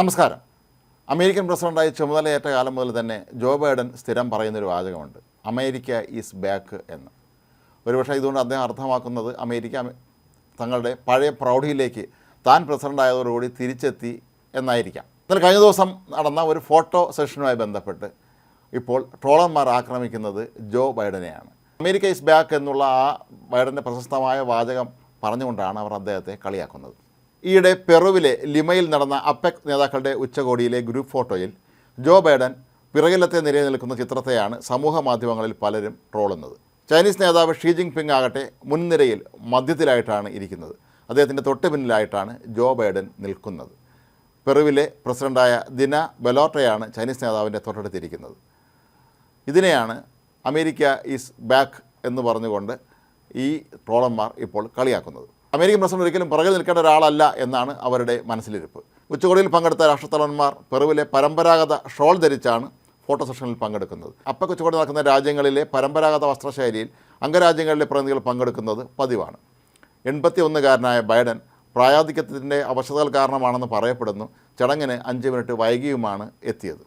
നമസ്കാരം. അമേരിക്കൻ പ്രസിഡന്റായി ചുമതലയേറ്റ കാലം മുതൽ തന്നെ ജോ ബൈഡൻ സ്ഥിരം പറയുന്നൊരു വാചകമുണ്ട്. അമേരിക്ക ഈസ് ബാക്ക് എന്ന്. ഒരുപക്ഷെ ഇതുകൊണ്ട് അദ്ദേഹം അർത്ഥമാക്കുന്നത് അമേരിക്ക തങ്ങളുടെ പഴയ പ്രൗഢിയിലേക്ക് താൻ പ്രസിഡന്റായതോടുകൂടി തിരിച്ചെത്തി എന്നായിരിക്കാം. എന്നാൽ കഴിഞ്ഞ ദിവസം നടന്ന ഒരു ഫോട്ടോ സെഷനുമായി ബന്ധപ്പെട്ട് ഇപ്പോൾ ട്രോളന്മാർ ആക്രമിക്കുന്നത് ജോ ബൈഡനെയാണ്. അമേരിക്ക ഈസ് ബാക്ക് എന്നുള്ള ആ ബൈഡന്റെ പ്രശസ്തമായ വാചകം പറഞ്ഞുകൊണ്ടാണ് അവർ അദ്ദേഹത്തെ കളിയാക്കുന്നത്. ഈയിടെ പെറുവിലെ ലിമയിൽ നടന്ന അപ്പെക് നേതാക്കളുടെ ഉച്ചകോടിയിലെ ഗ്രൂപ്പ് ഫോട്ടോയിൽ ജോ ബൈഡൻ പിറകിലത്തെ നിലയിൽ നിൽക്കുന്ന ചിത്രത്തെയാണ് സമൂഹ മാധ്യമങ്ങളിൽ പലരും ട്രോളുന്നത്. ചൈനീസ് നേതാവ് ഷീ ജിങ് പിങ് ആകട്ടെ മുൻനിരയിൽ മധ്യത്തിലായിട്ടാണ് ഇരിക്കുന്നത്. അദ്ദേഹത്തിന്റെ തൊട്ട് പിന്നിലായിട്ടാണ് ജോ ബൈഡൻ നിൽക്കുന്നത്. പെറുവിലെ പ്രസിഡന്റായ ദിന ബെലോട്ടയാണ് ചൈനീസ് നേതാവിന്റെ തൊട്ടടുത്തിരിക്കുന്നത്. ഇതിനെയാണ് അമേരിക്ക ഈസ് ബാക്ക് എന്ന് പറഞ്ഞുകൊണ്ട് ഈ ട്രോളന്മാർ ഇപ്പോൾ കളിയാക്കുന്നത്. അമേരിക്കൻ പ്രസിഡന്റ് ഒരിക്കലും പുറകിൽ നിൽക്കേണ്ട ഒരാളല്ല എന്നാണ് അവരുടെ മനസ്സിലിരിപ്പ്. ഉച്ചകോടിയിൽ പങ്കെടുത്ത രാഷ്ട്രത്തലവന്മാർ പെറുവിലെ പരമ്പരാഗത ഷോൾ ധരിച്ചാണ് ഫോട്ടോ സെഷനിൽ പങ്കെടുക്കുന്നത്. അപ്പക്ക് ഉച്ചകോടി നടക്കുന്ന രാജ്യങ്ങളിലെ പരമ്പരാഗത വസ്ത്രശൈലിയിൽ അംഗരാജ്യങ്ങളിലെ പ്രതിനിധികൾ പങ്കെടുക്കുന്നത് പതിവാണ്. എൺപത്തി ഒന്നുകാരനായ ബൈഡൻ പ്രായാധിക്യത്തിന്റെ അവശതകൾ കാരണമാണെന്ന് പറയപ്പെടുന്നു. ചടങ്ങിന് അഞ്ച് മിനിറ്റ് വൈകിയുമാണ് എത്തിയത്.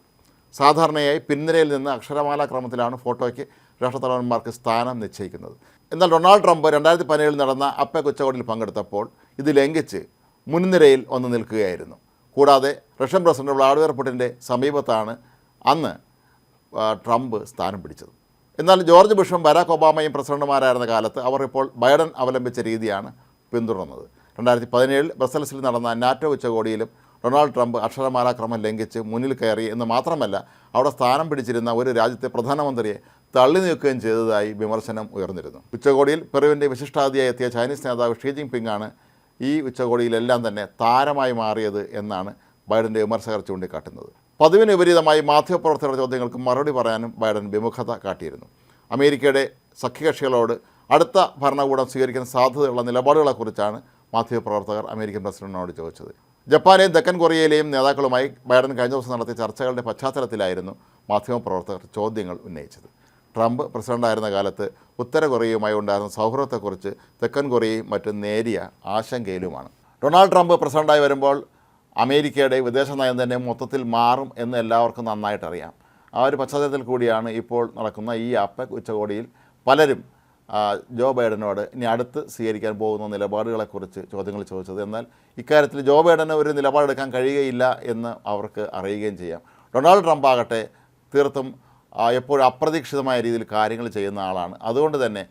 സാധാരണയായി പിൻനിരയിൽ നിന്ന് അക്ഷരമാല ക്രമത്തിലാണ് ഫോട്ടോയ്ക്ക് രാഷ്ട്രത്തലവന്മാർക്ക് സ്ഥാനം നിശ്ചയിക്കുന്നത്. എന്നാൽ ഡൊണാൾഡ് ട്രംപ് രണ്ടായിരത്തി പതിനേഴിൽ നടന്ന അപ്പെക് ഉച്ചകോടിയിൽ പങ്കെടുത്തപ്പോൾ ഇത് ലംഘിച്ച് മുൻനിരയിൽ ഒന്ന് നിൽക്കുകയായിരുന്നു. കൂടാതെ റഷ്യൻ പ്രസിഡന്റ് വ്ളാഡിമിർ പുടിന്റെ സമീപത്താണ് അന്ന് ട്രംപ് സ്ഥാനം പിടിച്ചത്. എന്നാൽ ജോർജ് ബുഷും ബരാക് ഒബാമയും പ്രസിഡന്റുമാരായിരുന്ന കാലത്ത് അവർ ഇപ്പോൾ ബൈഡൻ അവലംബിച്ച രീതിയാണ് പിന്തുടർന്നത്. രണ്ടായിരത്തി പതിനേഴിൽ ബ്രസൽസിൽ നടന്ന നാറ്റോ ഉച്ചകോടിയിലും ഡൊണാൾഡ് ട്രംപ് അക്ഷരമാലാക്രമം ലംഘിച്ച് മുന്നിൽ കയറി എന്ന് മാത്രമല്ല അവിടെ സ്ഥാനം പിടിച്ചിരുന്ന ഒരു രാജ്യത്തെ പ്രധാനമന്ത്രിയെ തള്ളി നീക്കുകയും ചെയ്തതായി വിമർശനം ഉയർന്നിരുന്നു. ഉച്ചകോടിയിൽ പെറുവിന്റെ വിശിഷ്ടാതിയായി എത്തിയ ചൈനീസ് നേതാവ് ഷീ ജിങ് ആണ് ഈ ഉച്ചകോടിയിലെല്ലാം തന്നെ താരമായി മാറിയത് എന്നാണ് ബൈഡന്റെ വിമർശകർ ചൂണ്ടിക്കാട്ടുന്നത്. പതിവിന് വിപരീതമായി മാധ്യമപ്രവർത്തകരുടെ ചോദ്യങ്ങൾക്ക് മറുപടി പറയാനും ബൈഡൻ വിമുഖത കാട്ടിയിരുന്നു. അമേരിക്കയുടെ സഖ്യകക്ഷികളോട് അടുത്ത ഭരണകൂടം സ്വീകരിക്കുന്ന സാധ്യതയുള്ള നിലപാടുകളെക്കുറിച്ചാണ് മാധ്യമപ്രവർത്തകർ അമേരിക്കൻ പ്രസിഡന്റിനോട് ചോദിച്ചത്. ജപ്പാനെയും തെക്കൻ കൊറിയയിലെയും നേതാക്കളുമായി ബൈഡൻ കഴിഞ്ഞ ദിവസം നടത്തിയ ചർച്ചകളുടെ പശ്ചാത്തലത്തിലായിരുന്നു മാധ്യമപ്രവർത്തകർ ചോദ്യങ്ങൾ ഉന്നയിച്ചത്. ട്രംപ് പ്രസിഡന്റായിരുന്ന കാലത്ത് ഉത്തര കൊറിയയുമായി ഉണ്ടായിരുന്ന സൗഹൃദത്തെക്കുറിച്ച് തെക്കൻ കൊറിയയും മറ്റും നേരിയ ആശങ്കയിലുമാണ്. ഡൊണാൾഡ് ട്രംപ് പ്രസിഡന്റായി വരുമ്പോൾ അമേരിക്കയുടെ വിദേശ നയം തന്നെ മൊത്തത്തിൽ മാറും എന്ന് എല്ലാവർക്കും നന്നായിട്ടറിയാം. ആ ഒരു പശ്ചാത്തലത്തിൽ കൂടിയാണ് ഇപ്പോൾ നടക്കുന്ന ഈ അപ്പക് ഉച്ചകോടിയിൽ പലരും ജോ ബൈഡനോട് ഇനി അടുത്ത് സ്വീകരിക്കാൻ പോകുന്ന നിലപാടുകളെക്കുറിച്ച് ചോദ്യങ്ങൾ ചോദിച്ചത്. എന്നാൽ ഇക്കാര്യത്തിൽ ജോ ബൈഡന് ഒരു നിലപാടെടുക്കാൻ കഴിയുകയില്ല എന്ന് അവർക്ക് അറിയുകയും ചെയ്യാം. ഡൊണാൾഡ് ട്രംപ് ആകട്ടെ തീർത്തും എപ്പോഴും അപ്രതീക്ഷിതമായ രീതിയിൽ കാര്യങ്ങൾ ചെയ്യുന്ന ആളാണ്. അതുകൊണ്ട് തന്നെ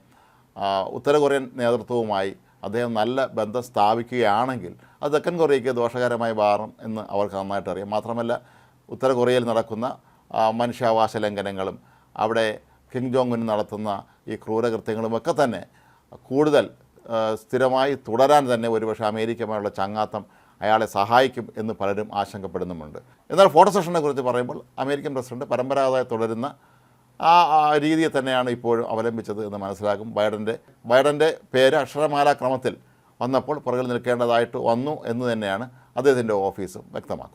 ഉത്തര കൊറിയൻ നേതൃത്വവുമായി അദ്ദേഹം നല്ല ബന്ധം സ്ഥാപിക്കുകയാണെങ്കിൽ അത് തെക്കൻ കൊറിയയ്ക്ക് ദോഷകരമായി മാറും എന്ന് അവർക്ക് നന്നായിട്ട് അറിയാം. മാത്രമല്ല ഉത്തര കൊറിയയിൽ നടക്കുന്ന മനുഷ്യാവകാശ ലംഘനങ്ങളും അവിടെ കിങ് ജോങ് ഉൻ നടത്തുന്ന ഈ ക്രൂരകൃത്യങ്ങളും ഒക്കെ തന്നെ കൂടുതൽ സ്ഥിരമായി തുടരാൻ തന്നെ ഒരുപക്ഷെ അമേരിക്കയുമായുള്ള ചങ്ങാത്തം അയാളെ സഹായിക്കും എന്ന് പലരും ആശങ്കപ്പെടുന്നുമുണ്ട്. എന്നാൽ ഫോട്ടോ സെഷനെ കുറിച്ച് പറയുമ്പോൾ അമേരിക്കൻ പ്രസിഡന്റ് പരമ്പരാഗതമായി തുടരുന്ന ആ രീതിയെ തന്നെയാണ് ഇപ്പോഴും അവലംബിച്ചത് എന്ന് മനസ്സിലാകും. ബൈഡന്റെ ബൈഡന്റെ പേര് അക്ഷരമാല ക്രമത്തിൽ വന്നപ്പോൾ പുറകിൽ നിൽക്കേണ്ടതായിട്ട് വന്നു എന്ന് തന്നെയാണ് അദ്ദേഹത്തിന്റെ ഓഫീസും വ്യക്തമാക്കുന്നത്.